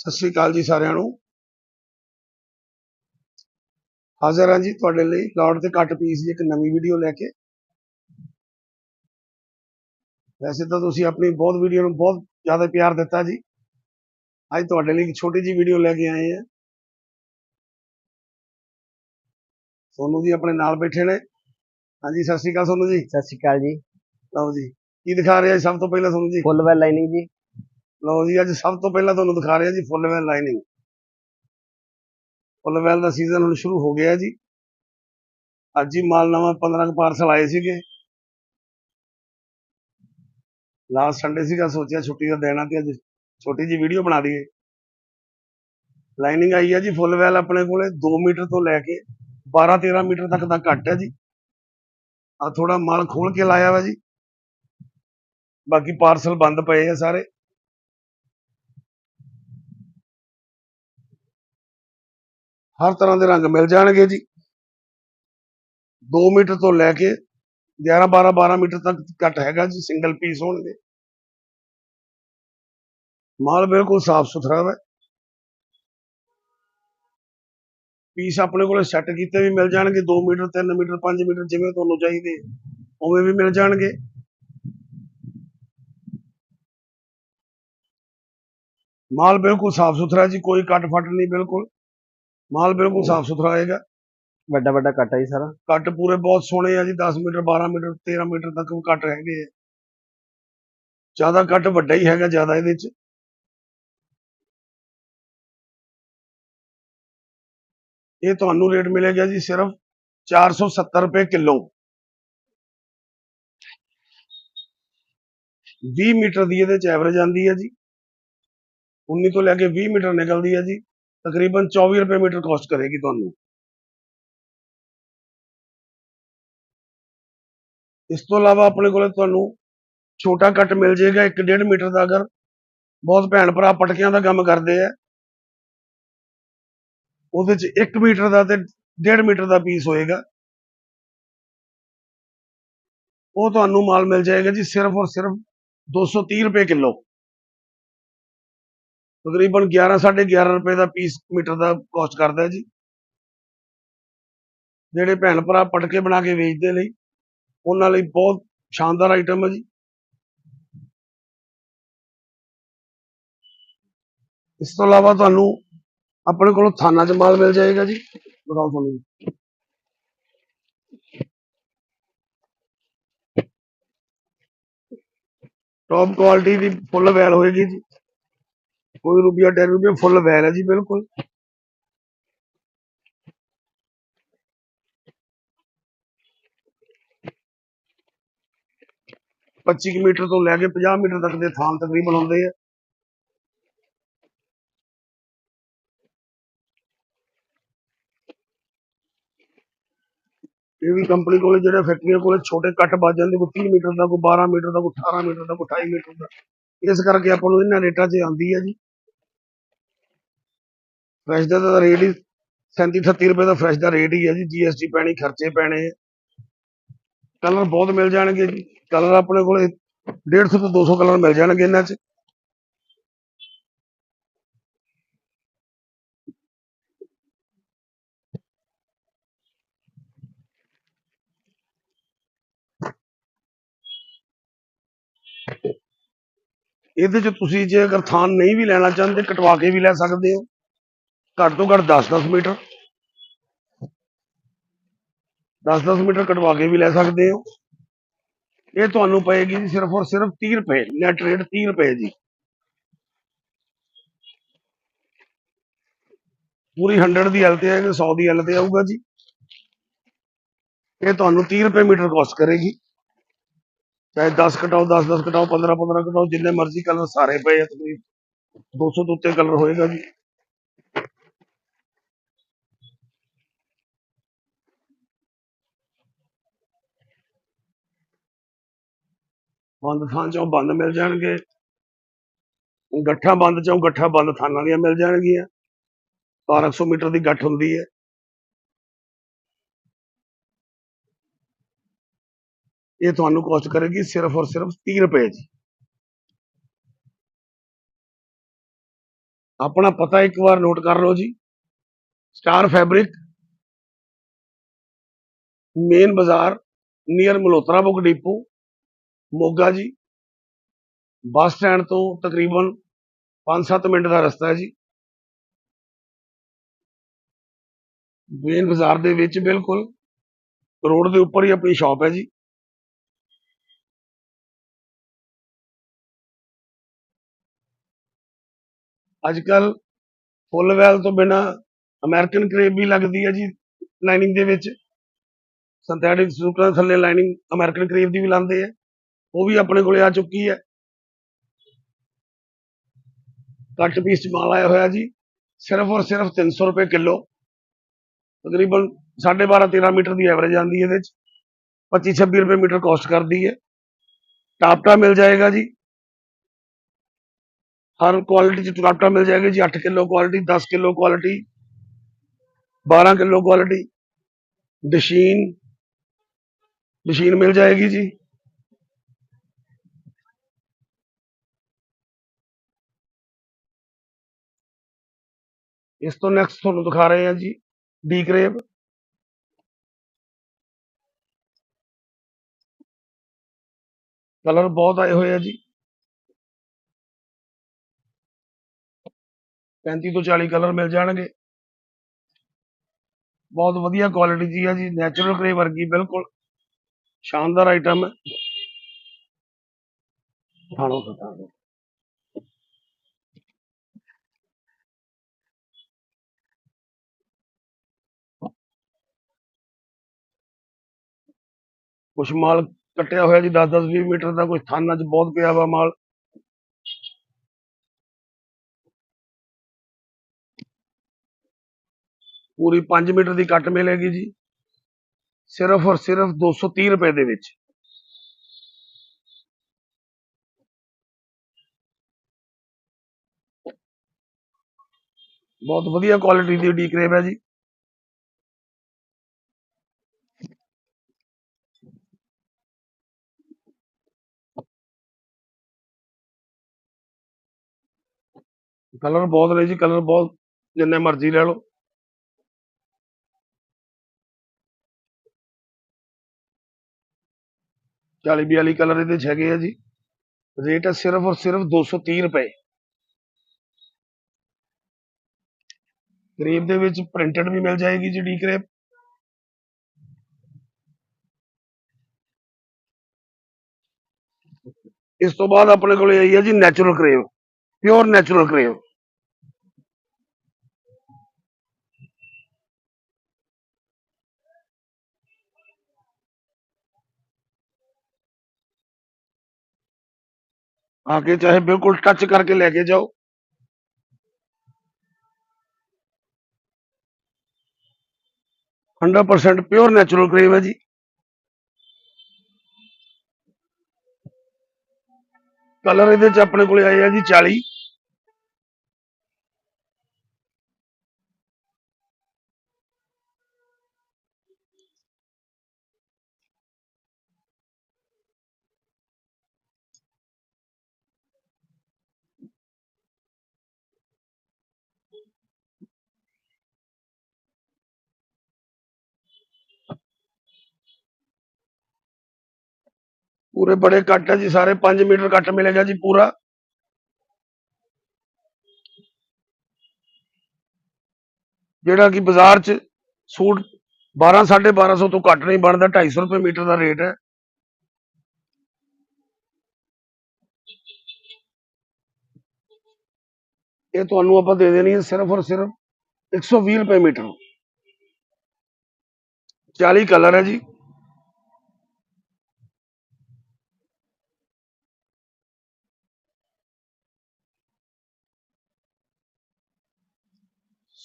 ਸਤਿ ਸ੍ਰੀ ਅਕਾਲ ਜੀ ਸਾਰਿਆਂ ਨੂੰ। ਹਾਜ਼ਰ ਹਾਂ ਜੀ ਤੁਹਾਡੇ ਲਈ ਲੋਡ ਤੇ ਕੱਟ ਪੀਸ ਦੀ ਇੱਕ ਨਵੀਂ ਵੀਡੀਓ ਲੈ ਕੇ। ਵੈਸੇ ਤਾਂ ਤੁਸੀਂ ਆਪਣੀ ਬਹੁਤ ਵੀਡੀਓ ਨੂੰ ਬਹੁਤ ਜ਼ਿਆਦਾ ਪਿਆਰ ਦਿੱਤਾ ਜੀ। ਅੱਜ ਤੁਹਾਡੇ ਲਈ ਇੱਕ ਛੋਟੀ ਜੀ ਵੀਡੀਓ ਲੈ ਕੇ ਆਏ ਹਾਂ। ਸੋਨੂ ਜੀ ਆਪਣੇ ਨਾਲ ਬੈਠੇ ਨੇ। ਹਾਂਜੀ ਸਤਿ ਸ੍ਰੀ ਅਕਾਲ ਸੋਨੂ ਜੀ। ਸਤਿ ਸ਼੍ਰੀ ਅਕਾਲ ਜੀ। ਲਓ ਜੀ ਕੀ ਦਿਖਾ ਰਹੇ ਆ ਸਭ ਤੋਂ ਪਹਿਲਾਂ ਸੋਨੂ ਜੀ? ਫੁੱਲ ਵੈਲ ਲਾਈਨਿੰਗ ਜੀ। ਲਓ ਜੀ, ਅੱਜ ਸਭ ਤੋਂ ਪਹਿਲਾਂ ਤੁਹਾਨੂੰ ਦਿਖਾ ਰਹੇ ਜੀ full voile lining. Full voile ਦਾ ਸੀਜ਼ਨ ਹੁਣ ਸ਼ੁਰੂ ਹੋ ਗਿਆ ਜੀ। ਅੱਜ ਹੀ ਮਾਲ ਨਵਾਂ 15 ਕੁ ਪਾਰਸਲ ਆਏ ਸੀਗੇ। ਲਾਸਟ ਸੰਡੇ ਸੀਗਾ, ਸੋਚਿਆ ਛੁੱਟੀ ਦਾ ਦਿਨ ਆ ਤੇ ਅੱਜ ਛੋਟੀ ਜੀ ਵੀਡੀਓ ਬਣਾ ਲਈਏ ਲਾਈਨਿੰਗ ਆਈ ਹੈ ਜੀ ਫੁੱਲ ਵੈਲ ਆਪਣੇ ਕੋਲੇ 2 ਮੀਟਰ ਤੋਂ ਲੈ ਕੇ 12 13 ਮੀਟਰ ਤੱਕ ਦਾ ਘੱਟ ਹੈ ਜੀ। ਆ ਥੋੜਾ ਮਾਲ ਖੋਲ ਕੇ ਲਾਇਆ ਵਾ ਜੀ। ਬਾਕੀ ਪਾਰਸਲ ਬੰਦ ਪਏ ਆ ਸਾਰੇ। ਹਰ ਤਰ੍ਹਾਂ ਦੇ ਰੰਗ ਮਿਲ ਜਾਣਗੇ ਜੀ। 2 ਮੀਟਰ ਤੋਂ ਲੈ ਕੇ 11 12 12 ਮੀਟਰ ਤੱਕ ਕੱਟ ਹੈਗਾ ਜੀ ਸਿੰਗਲ ਪੀਸ ਹੋਣਗੇ। ਮਾਲ ਬਿਲਕੁਲ ਸਾਫ਼ ਸੁਥਰਾ ਹੈ ਪੀਸ ਆਪਣੇ ਕੋਲੇ ਸੈੱਟ ਕੀਤੇ ਵੀ ਮਿਲ ਜਾਣਗੇ 2 ਮੀਟਰ 3 ਮੀਟਰ 5 ਮੀਟਰ ਜਿਵੇਂ ਤੁਹਾਨੂੰ ਚਾਹੀਦੇ, ਉਵੇਂ ਵੀ ਮਿਲ ਜਾਣਗੇ। ਮਾਲ ਬਿਲਕੁਲ ਸਾਫ਼ ਸੁਥਰਾ ਜੀ, ਕੋਈ ਕੱਟ ਫਟ ਨਹੀਂ ਬਿਲਕੁਲ। ਮਾਲ ਬਿਲਕੁਲ ਸਾਫ਼ ਸੁਥਰਾ ਆਏਗਾ ਵੱਡਾ ਵੱਡਾ ਕੱਟ ਆ ਜੀ ਸਾਰਾ। ਕੱਟ ਪੂਰੇ ਬਹੁਤ ਸੋਹਣੇ ਆ ਜੀ 10 ਮੀਟਰ 12 ਮੀਟਰ 13 ਮੀਟਰ ਤੱਕ ਵੀ ਕੱਟ ਹੈਗੇ ਆ। ਜ਼ਿਆਦਾ ਕੱਟ ਵੱਡਾ ਹੀ ਹੈਗਾ ਜ਼ਿਆਦਾ ਇਹਦੇ ਚ। ਇਹ ਤੁਹਾਨੂੰ ਰੇਟ ਮਿਲੇਗਾ ਜੀ ਸਿਰਫ 470 ਰੁਪਏ ਕਿਲੋ। 20 ਮੀਟਰ ਦੀ ਇਹਦੇ ਚ ਐਵਰੇਜ ਆਂਦੀ ਹੈ ਜੀ। 19 ਤੋਂ ਲੈ ਕੇ 20 ਮੀਟਰ ਨਿਕਲਦੀ ਹੈ ਜੀ। ਤਕਰੀਬਨ 24 ਰੁਪਏ ਮੀਟਰ ਕਾਸਟ ਕਰੇਗੀ ਤੁਹਾਨੂੰ। ਇਸ ਤੋਂ ਇਲਾਵਾ ਆਪਣੇ ਕੋਲੇ ਤੁਹਾਨੂੰ ਛੋਟਾ ਕੱਟ ਮਿਲ ਜਾਏਗਾ 1.5 ਮੀਟਰ ਦਾ ਅਗਰ। ਬਹੁਤ ਭੈਣ ਭਰਾ ਪਟਕਿਆਂ ਦਾ ਕੰਮ ਕਰਦੇ ਆ। ਉਹਦੇ ਚ 1 ਮੀਟਰ ਦਾ ਤੇ 1.5 ਮੀਟਰ ਦਾ ਪੀਸ ਹੋਏਗਾ। ਉਹ ਤੁਹਾਨੂੰ ਮਾਲ ਮਿਲ ਜਾਏਗਾ ਜੀ ਸਿਰਫ ਔਰ ਸਿਰਫ 230 ਰੁਪਏ ਕਿਲੋ। ਤਕਰੀਬਨ 11 11.5 ਰੁਪਏ ਦਾ ਪੀਸ ਮੀਟਰ ਦਾ ਕੋਸਟ ਕਰਦਾ ਜੀ। ਜਿਹੜੇ ਭੈਣ ਭਰਾ ਪਟਕੇ ਬਣਾ ਕੇ ਵੇਚਦੇ ਲਈ ਉਹਨਾਂ ਲਈ ਬਹੁਤ ਸ਼ਾਨਦਾਰ ਆਈਟਮ ਹੈ ਜੀ। ਇਸ ਤੋਂ ਇਲਾਵਾ ਤੁਹਾਨੂੰ ਆਪਣੇ ਕੋਲੋਂ ਥਾਨਾ ਚ ਮਾਲ ਮਿਲ ਜਾਏਗਾ ਜੀ। ਬਤਾਓ ਤੁਹਾਨੂੰ ਜੀ। ਟੌਪ ਕੁਆਲਿਟੀ ਦੀ ਫੁੱਲ ਵੈਲ ਹੋਏਗੀ ਜੀ। ਕੋਈ ਰੁਪਿਆ ਡੈਰ ਰੁਪਿਆ ਫੁੱਲ ਵੈਲ ਹੈ ਜੀ, ਬਿਲਕੁਲ। ਪੱਚੀ ਕੁ ਮੀਟਰ ਤੋਂ ਲੈ ਕੇ 50 ਮੀਟਰ ਤੱਕ ਦੇ ਥਾਂ ਤਕਰੀਬਨ ਹੁੰਦੇ ਆ। ਇਹ ਵੀ ਕੰਪਨੀ ਕੋਲੇ ਜਿਹੜੇ ਫੈਕਟਰੀਆਂ ਕੋਲੇ ਛੋਟੇ ਕੱਟ ਵੱਜ ਜਾਂਦੇ, ਕੋਈ 30 ਮੀਟਰ ਦਾ, ਕੋਈ 12 ਮੀਟਰ ਦਾ, ਕੋਈ 18 ਮੀਟਰ ਦਾ, ਕੋਈ 28 ਮੀਟਰ ਦਾ। ਇਸ ਕਰਕੇ ਆਪਾਂ ਨੂੰ ਇਹਨਾਂ ਰੇਟਾਂ 'ਚ ਆਉਂਦੀ ਹੈ ਜੀ। ਫਰੈਸ਼ ਦਾ ਤਾਂ ਰੇਟ ਹੀ 37 38 ਰੁਪਏ ਦਾ ਫਰੈਸ਼ ਦਾ ਰੇਟ ਹੀ ਹੈ ਜੀ ਜੀਐਸਟੀ ਪੈਣੀ, ਖਰਚੇ ਪੈਣੇ ਕਲਰ ਬਹੁਤ ਮਿਲ ਜਾਣਗੇ ਜੀ। ਕਲਰ ਆਪਣੇ ਕੋਲੇ 150 ਤੋਂ 200 ਕਲਰ ਮਿਲ ਜਾਣਗੇ ਇਹਨਾਂ 'ਚ। ਇਹਦੇ 'ਚ ਤੁਸੀਂ ਜੇ ਅਗਰ ਥਾਨ ਨਹੀਂ ਵੀ ਲੈਣਾ ਚਾਹੁੰਦੇ, ਕਟਵਾ ਕੇ ਵੀ ਲੈ ਸਕਦੇ ਹੋ। ਘੱਟ ਤੋਂ ਘੱਟ 10-10 ਮੀਟਰ। 10-10 ਮੀਟਰ ਕਟਵਾ ਕੇ ਵੀ ਲੈ ਸਕਦੇ ਹੋ। ਇਹ ਤੁਹਾਨੂੰ ਪਏਗੀ ਜੀ ਸਿਰਫ ਔਰ ਸਿਰਫ 30 ਰੁਪਏ ਨੈਟ ਰੇਟ 30 ਰੁਪਏ ਜੀ। ਪੂਰੀ 100 ਦੀ ਐਲ ਤੇ ਆਏਗੀ 100 ਦੀ ਐਲ ਤੇ ਆਊਗਾ ਜੀ। ਇਹ ਤੁਹਾਨੂੰ 30 ਰੁਪਏ ਮੀਟਰ ਕਾਸਟ ਕਰੇਗੀ। ਚਾਹੇ 10 ਕਟਾਓ 10 10 ਕਟਾਓ 15 15 ਕਟਾਓ, ਜਿੰਨੇ ਮਰਜ਼ੀ ਕਲਰ ਸਾਰੇ ਪਏ ਆ ਤਕਰੀਬ 200 ਤੋਂ ਉੱਤੇ ਕਲਰ ਹੋਏਗਾ ਜੀ। ਬੰਦ ਥਾਂ ਚੋਂ ਬੰਦ ਮਿਲ ਜਾਣਗੇ। ਗੱਠਾਂ ਬੰਦ ਚੋਂ ਗੱਠਾਂ ਬੰਦ ਥਾਨਾਂ ਦੀਆਂ ਮਿਲ ਜਾਣਗੀਆਂ। 1200 ਮੀਟਰ ਦੀ ਗੱਠ ਹੁੰਦੀ ਹੈ। ਇਹ ਤੁਹਾਨੂੰ ਕੋਸਟ ਕਰੇਗੀ ਸਿਰਫ ਔਰ ਸਿਰਫ 30 ਰੁਪਏ ਜੀ। ਆਪਣਾ ਪਤਾ ਇੱਕ ਵਾਰ ਨੋਟ ਕਰ ਲਓ ਜੀ। ਸਟਾਰ ਫੈਬਰਿਕ, ਮੇਨ ਬਾਜ਼ਾਰ, near Malhotra book depot Moga ਜੀ, ਬੱਸ ਸਟੈਂਡ ਤੋਂ ਤਕਰੀਬਨ 5-7 ਮਿੰਟ ਦਾ ਰਸਤਾ ਹੈ ਜੀ। ਮੇਨ ਬਾਜ਼ਾਰ ਦੇ ਵਿੱਚ ਬਿਲਕੁਲ ਰੋਡ ਦੇ ਉੱਪਰ ਹੀ ਆਪਣੀ ਸ਼ਾਪ ਹੈ ਜੀ। ਅੱਜ ਕੱਲ ਫੁੱਲ ਵੈਲ ਤੋਂ ਬਿਨਾ ਅਮਰੀਕਨ ਕਰੇਬ ਵੀ ਲੱਗਦੀ ਹੈ ਜੀ ਲਾਈਨਿੰਗ ਦੇ ਵਿੱਚ। ਸਿੰਥੈਟਿਕ ਸੂਟਾਂ ਥੱਲੇ ਲਾਈਨਿੰਗ ਅਮਰੀਕਨ ਕਰੇਬ ਦੀ ਵੀ ਲਾਉਂਦੇ ਆ। ਉਹ ਵੀ ਆਪਣੇ ਕੋਲੇ ਆ ਚੁੱਕੀ ਹੈ ਕੱਟ ਪੀਸ ਚ ਮਾਲ ਆਇਆ ਹੋਇਆ ਜੀ ਸਿਰਫ ਔਰ ਸਿਰਫ 300 ਰੁਪਏ ਕਿਲੋ ਤਕਰੀਬਨ 12.5 13 ਮੀਟਰ ਦੀ ਐਵਰੇਜ ਆਉਂਦੀ ਹੈ ਇਹਦੇ ਚ 25 26 ਰੁਪਏ ਮੀਟਰ ਕਾਸਟ ਕਰਦੀ ਹੈ ਟਾਪਟਾ ਮਿਲ ਜਾਏਗਾ ਜੀ ਹਰ ਕੁਆਲਿਟੀ ਚ ਟਾਪਟਾ ਮਿਲ ਜਾਏਗਾ ਜੀ 8 kilo quality 10 kilo quality 12 kilo quality ਡਸ਼ੀਨ ਡਸ਼ੀਨ ਮਿਲ ਜਾਏਗੀ ਜੀ ਇਸ ਤੋਂ ਨੈਕਸਟ ਤੁਹਾਨੂੰ ਦਿਖਾ ਰਹੇ ਹਾਂ ਜੀ ਡੀ ਕਰੇਬ ਕਲਰ ਬਹੁਤ ਆਏ ਹੋਏ ਆ ਜੀ। 35 ਤੋਂ 40 ਕਲਰ ਮਿਲ ਜਾਣਗੇ। ਬਹੁਤ ਵਧੀਆ ਕੁਆਲਿਟੀ ਜੀ ਆ ਜੀ ਨੈਚੁਰਲ ਕਰੇ ਵਰਗੀ, ਬਿਲਕੁਲ ਸ਼ਾਨਦਾਰ ਆਈਟਮ ਹੈ। ਖਾਣੋ ਪਤਾ ਕੁਛ ਮਾਲ ਕੱਟਿਆ ਹੋਇਆ ਜੀ 10 10 20 ਮੀਟਰ ਦਾ ਕੁਝ ਥਾਨਾਂ 'ਚ ਬਹੁਤ ਪਿਆ ਵਾ ਮਾਲ। ਪੂਰੀ 5 ਮੀਟਰ ਦੀ ਕੱਟ ਮਿਲੇਗੀ ਜੀ, ਸਿਰਫ ਔਰ ਸਿਰਫ 230 ਰੁਪਏ ਦੇ ਵਿੱਚ। ਬਹੁਤ ਵਧੀਆ ਕੁਆਲਿਟੀ ਦੀ ਡੀ ਕਰੇਬ ਹੈ ਜੀ। ਕਲਰ ਬਹੁਤ ਨੇ ਜੀ, ਕਲਰ ਬਹੁਤ ਜਿੰਨੇ ਮਰਜ਼ੀ ਲੈ ਲਓ। ਚਾਲੀ ਬਿਆਲੀ ਕਲਰ ਇਹਦੇ ਚ ਹੈਗੇ ਆ ਜੀ। ਰੇਟ ਹੈ ਸਿਰਫ ਔਰ ਸਿਰਫ 230 ਰੁਪਏ। ਕਰੀਬ ਦੇ ਵਿੱਚ ਪ੍ਰਿੰਟਡ ਵੀ ਮਿਲ ਜਾਏਗੀ ਜੀ ਡੀ ਕਰੇਪ। ਇਸ ਤੋਂ ਬਾਅਦ ਆਪਣੇ ਕੋਲ ਆਈ ਹੈ ਜੀ natural crepe pure natural crepe ਆਕੇ ਚਾਹੇ ਬਿਲਕੁਲ ਟੱਚ ਕਰਕੇ ਲੈ ਕੇ ਜਾਓ। Hundred percent pure natural crepe ਹੈ ਜੀ। ਕਲਰ ਇਹਦੇ ਚ ਆਪਣੇ ਕੋਲੇ ਆਏ ਆ ਜੀ 40 ਪੂਰੇ ਬੜੇ ਕੱਟ ਹੈ ਜੀ, ਸਾਰੇ 5 ਮੀਟਰ ਕੱਟ ਮਿਲੇਗਾ ਜੀ ਪੂਰਾ। ਜਿਹੜਾ ਕਿ ਬਾਜ਼ਾਰ 'ਚ ਸੂਟ 12 1250 ਤੋਂ ਘੱਟ ਨਹੀਂ ਬਣਦਾ 250 ਰੁਪਏ ਮੀਟਰ ਦਾ ਰੇਟ ਹੈ। ਇਹ ਤੁਹਾਨੂੰ ਆਪਾਂ ਦੇ ਦੇਣੀ ਹੈ ਸਿਰਫ ਔਰ ਸਿਰਫ 120 ਰੁਪਏ ਮੀਟਰ। 40 ਕਲਰ ਹੈ ਜੀ।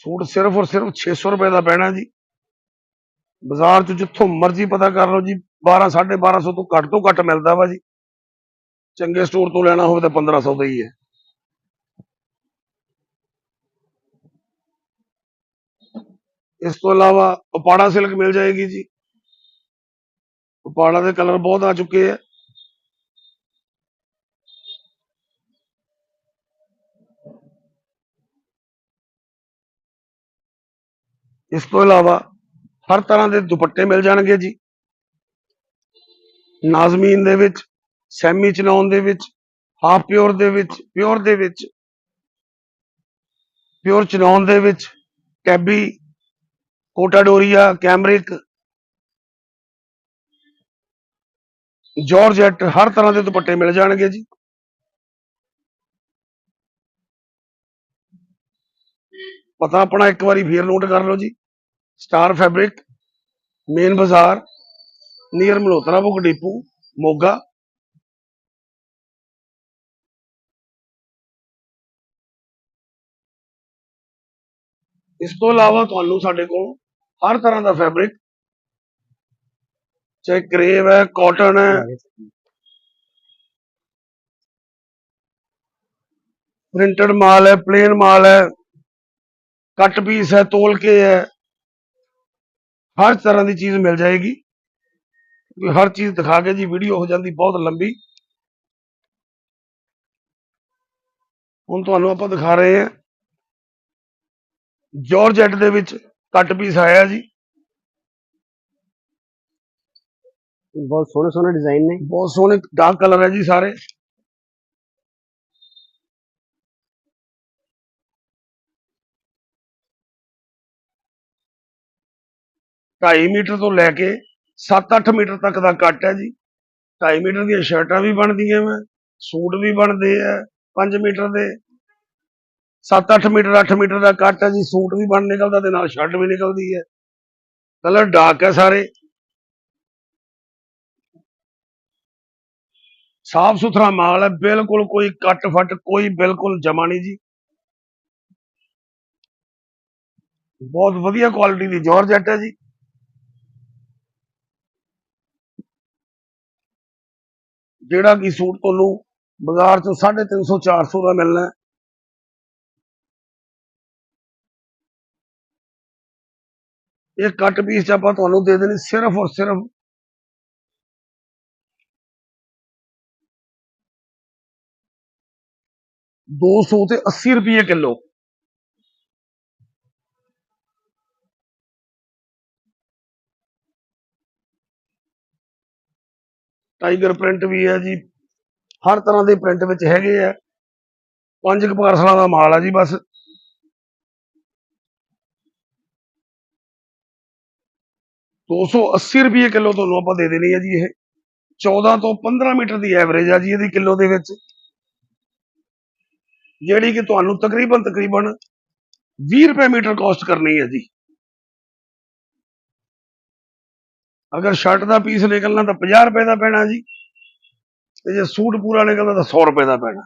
ਸੂਟ ਸਿਰਫ ਔਰ ਸਿਰਫ 600 ਰੁਪਏ ਦਾ ਪੈਣਾ ਜੀ। ਬਾਜ਼ਾਰ 'ਚ ਜਿੱਥੋਂ ਮਰਜ਼ੀ ਪਤਾ ਕਰ ਲਓ ਜੀ 12 1250 ਤੋਂ ਘੱਟ ਤੋਂ ਘੱਟ ਮਿਲਦਾ ਵਾ ਜੀ। ਚੰਗੇ ਸਟੋਰ ਤੋਂ ਲੈਣਾ ਹੋਵੇ ਤਾਂ 1500 ਦਾ ਹੀ ਹੈ। ਇਸ ਤੋਂ ਇਲਾਵਾ ਉਪਾੜਾ ਸਿਲਕ ਮਿਲ ਜਾਏਗੀ ਜੀ। ਉਪਾੜਾ ਦੇ ਕਲਰ ਬਹੁਤ ਆ ਚੁੱਕੇ ਆ। ਇਸ ਤੋਂ ਇਲਾਵਾ ਹਰ ਤਰ੍ਹਾਂ ਦੇ ਦੁਪੱਟੇ ਮਿਲ ਜਾਣਗੇ ਜੀ। ਨਾਜ਼ਮੀਨ ਦੇ ਵਿੱਚ, ਸੈਮੀ ਚਨੌਨ ਦੇ ਵਿੱਚ, ਹਾਫ ਪਿਓਰ ਦੇ ਵਿੱਚ, ਪਿਓਰ ਦੇ ਵਿੱਚ, ਪਿਓਰ ਚਲਾਉਣ ਦੇ ਵਿੱਚ ਟੈਬੀ ਕੋਟਾਡੋਰੀਆ ਕੈਮਰਿਕ, ਜਾਰਜੈਟ, ਹਰ ਤਰ੍ਹਾਂ ਦੇ ਦੁਪੱਟੇ ਮਿਲ ਜਾਣਗੇ ਜੀ। ਪਤਾ ਆਪਣਾ ਇੱਕ ਵਾਰੀ ਫੇਰ ਨੋਟ ਕਰ ਲਓ ਜੀ। ਸਟਾਰ ਫੈਬਰਿਕ ਮੇਨ ਬਾਜ਼ਾਰ near Malhotra book depot Moga ਇਸ ਤੋਂ ਇਲਾਵਾ ਤੁਹਾਨੂੰ ਸਾਡੇ ਕੋਲ ਹਰ ਤਰ੍ਹਾਂ ਦਾ ਫੈਬਰਿਕ ਚਾਹੇ ਕਰੇਵ ਹੈ ਕਾਟਨ ਹੈ। ਪ੍ਰਿੰਟਡ ਮਾਲ ਹੈ ਪਲੇਨ ਮਾਲ ਹੈ। ਕੱਟ ਪੀਸ ਹੈ ਤੋਲ ਕੇ ਹੈ। ਹਰ ਤਰ੍ਹਾਂ ਦੀ ਚੀਜ਼ ਮਿਲ ਜਾਏਗੀ। ਹਰ ਚੀਜ਼ ਦਿਖਾ ਕੇ ਜੀ ਵੀਡੀਓ ਹੋ ਜਾਂਦੀ ਬਹੁਤ ਲੰਬੀ। ਹੁਣ ਤੁਹਾਨੂੰ ਆਪਾਂ ਦਿਖਾ ਰਹੇ ਹਾਂ। ਜਾਰਜੈਟ ਦੇ ਵਿੱਚ ਕੱਟ ਪੀਸ ਆਇਆ ਜੀ। ਬਹੁਤ ਸੋਹਣੇ ਸੋਹਣੇ ਡਿਜ਼ਾਈਨ ਨੇ। ਬਹੁਤ ਸੋਹਣੇ ਡਾਰਕ ਕਲਰ ਹੈ ਜੀ ਸਾਰੇ। ਢਾਈ ਮੀਟਰ ਤੋਂ ਲੈ ਕੇ 7-8 ਮੀਟਰ ਤੱਕ ਦਾ ਕੱਟ ਹੈ ਜੀ। 2.5 ਮੀਟਰ ਦੀਆਂ ਸ਼ਰਟਾਂ ਵੀ ਬਣਦੀਆਂ ਵਾ, ਸੂਟ ਵੀ ਬਣਦੇ ਆ 5 ਮੀਟਰ ਦੇ। 7-8 ਮੀਟਰ 8 ਮੀਟਰ ਦਾ ਕੱਟ ਹੈ ਜੀ, ਸੂਟ ਵੀ ਬਣ ਨਿਕਲਦਾ ਤੇ ਨਾਲ ਸ਼ਰਟ ਵੀ ਨਿਕਲਦੀ ਹੈ। ਕਲਰ ਡਾਰਕ ਹੈ ਸਾਰੇ। ਸਾਫ਼ ਸੁਥਰਾ ਮਾਲ ਹੈ, ਬਿਲਕੁਲ ਕੋਈ ਕੱਟ ਫਟ ਕੋਈ ਬਿਲਕੁਲ ਜਮਾ ਨਹੀਂ ਜੀ। ਬਹੁਤ ਵਧੀਆ ਕੁਆਲਿਟੀ ਦੀ ਜਾਰਜੈਟ ਹੈ ਜੀ। ਜਿਹੜਾ ਕਿ ਸੂਟ ਤੁਹਾਨੂੰ ਬਾਜ਼ਾਰ ਚੋਂ 350 400 ਦਾ ਮਿਲਣਾ ਇਹ ਕੱਟ ਪੀਸ ਚ ਆਪਾਂ ਤੁਹਾਨੂੰ ਦੇ ਦੇਣੀ ਸਿਰਫ ਔਰ ਸਿਰਫ ਦੋ ਸੌ ਤੇ 80 ਰੁਪਏ ਕਿਲੋ। ਟਾਈਗਰ ਪ੍ਰਿੰਟ ਵੀ ਹੈ ਜੀ। ਹਰ ਤਰ੍ਹਾਂ ਦੇ ਪ੍ਰਿੰਟ ਵਿੱਚ ਹੈਗੇ ਆ। ਪੰਜ ਕੁ ਪਾਰਸਲਾਂ ਦਾ ਮਾਲ ਆ ਜੀ ਬਸ। ਦੋ ਸੌ 80 ਰੁਪਏ ਕਿਲੋ ਤੁਹਾਨੂੰ ਆਪਾਂ ਦੇ ਦੇਣੀ ਹੈ ਜੀ ਇਹ। 14 ਤੋਂ 15 ਮੀਟਰ ਦੀ ਐਵਰੇਜ ਆ ਜੀ ਇਹਦੀ ਕਿਲੋ ਦੇ ਵਿੱਚ। ਜਿਹੜੀ ਕਿ ਤੁਹਾਨੂੰ ਤਕਰੀਬਨ ਤਕਰੀਬਨ 20 ਰੁਪਏ ਮੀਟਰ ਕਾਸਟ ਕਰਨੀ ਹੈ ਜੀ। ਅਗਰ ਸ਼ਰਟ ਦਾ ਪੀਸ ਨਿਕਲਣਾ ਤਾਂ 50 ਰੁਪਏ ਦਾ ਪੈਣਾ ਜੀ। ਤੇ ਜੇ ਸੂਟ ਪੂਰਾ ਨਿਕਲਦਾ ਤਾਂ 100 ਰੁਪਏ ਦਾ ਪੈਣਾ।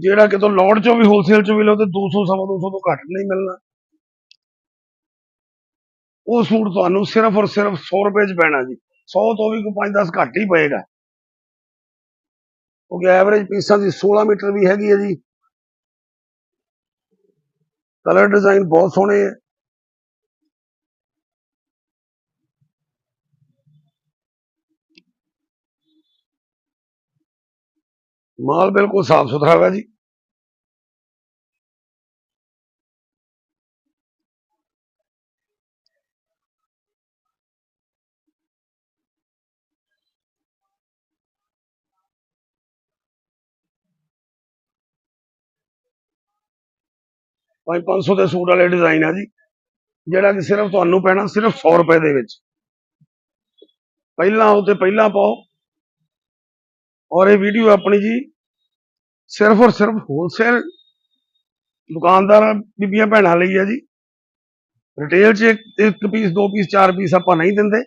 ਜਿਹੜਾ ਕਿਤੋਂ ਲੋਡ ਚੋਂ ਵੀ ਹੋਲਸੇਲ ਚੋਂ ਵੀ ਲਓ ਤੇ 200 ਸਵਾ 200 ਤੋਂ ਘੱਟ ਨਹੀਂ ਮਿਲਣਾ। ਉਹ ਸੂਟ ਤੁਹਾਨੂੰ ਸਿਰਫ ਔਰ ਸਿਰਫ 100 ਰੁਪਏ 'ਚ ਪੈਣਾ ਜੀ। 100 ਤੋਂ ਵੀ ਕੋਈ 5-10 ਘੱਟ ਹੀ ਪਏਗਾ। ਕਿਉਂਕਿ ਐਵਰੇਜ ਪੀਸਾਂ ਦੀ 16 ਮੀਟਰ ਵੀ ਹੈਗੀ ਹੈ ਜੀ। ਕਲਰ ਡਿਜ਼ਾਈਨ ਬਹੁਤ ਸੋਹਣੇ ਹੈ। ਮਾਲ ਬਿਲਕੁਲ ਸਾਫ਼ ਸੁਥਰਾ ਹੈ ਜੀ। ਪੰਜ 500 ਦੇ ਸੂਟ ਵਾਲੇ ਡਿਜ਼ਾਈਨ ਆ ਜੀ, ਜਿਹੜਾ ਕਿ ਸਿਰਫ ਤੁਹਾਨੂੰ ਪੈਣਾ ਸਿਰਫ 100 ਰੁਪਏ ਦੇ ਵਿੱਚ। ਪਹਿਲਾਂ ਆਓ ਤੇ ਪਹਿਲਾਂ ਪਾਓ। ਔਰ ਇਹ ਵੀਡੀਓ ਆਪਣੀ ਜੀ ਸਿਰਫ ਔਰ ਸਿਰਫ ਹੋਲਸੇਲ ਦੁਕਾਨਦਾਰਾਂ ਬੀਬੀਆਂ ਭੈਣਾਂ ਲਈ ਹੈ ਜੀ। ਰਿਟੇਲ 'ਚ ਇੱਕ- ਪੀਸ ਦੋ ਪੀਸ ਚਾਰ ਪੀਸ ਆਪਾਂ ਨਹੀਂ ਦਿੰਦੇ।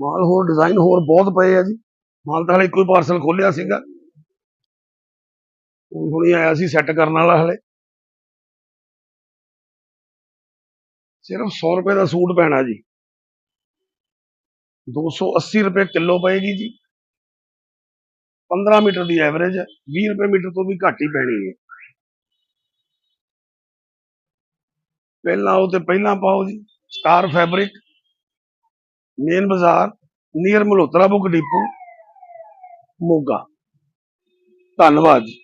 ਮਾਲ ਹੋਰ ਡਿਜ਼ਾਈਨ ਹੋਰ ਬਹੁਤ ਪਏ ਆ ਜੀ। ਮਾਲ ਤਾਂ ਹਲੇ ਇੱਕੋ ਹੀ ਪਾਰਸਲ ਖੋਲਿਆ ਸੀਗਾ। ਹੁਣ ਹੁਣੀ ਆਇਆ ਸੀ ਸੈੱਟ ਕਰਨ ਵਾਲਾ ਹਲੇ। ਸਿਰਫ 100 ਰੁਪਏ ਦਾ ਸੂਟ ਪੈਣਾ ਜੀ। 280 ਰੁਪਏ ਕਿਲੋ ਪਏਗੀ ਜੀ। 15 ਮੀਟਰ ਦੀ ਐਵਰੇਜ ਹੈ 20 ਰੁਪਏ ਮੀਟਰ ਤੋਂ ਵੀ ਘੱਟ ਹੀ ਪੈਣੀ ਹੈ। ਪਹਿਲਾਂ ਉਹ ਤੇ ਪਹਿਲਾਂ ਪਾਓ ਜੀ, ਸਟਾਰ ਫੈਬਰਿਕ, ਮੇਨ ਬਾਜ਼ਾਰ, near Malhotra book depot, Moga. ਧੰਨਵਾਦ ਜੀ।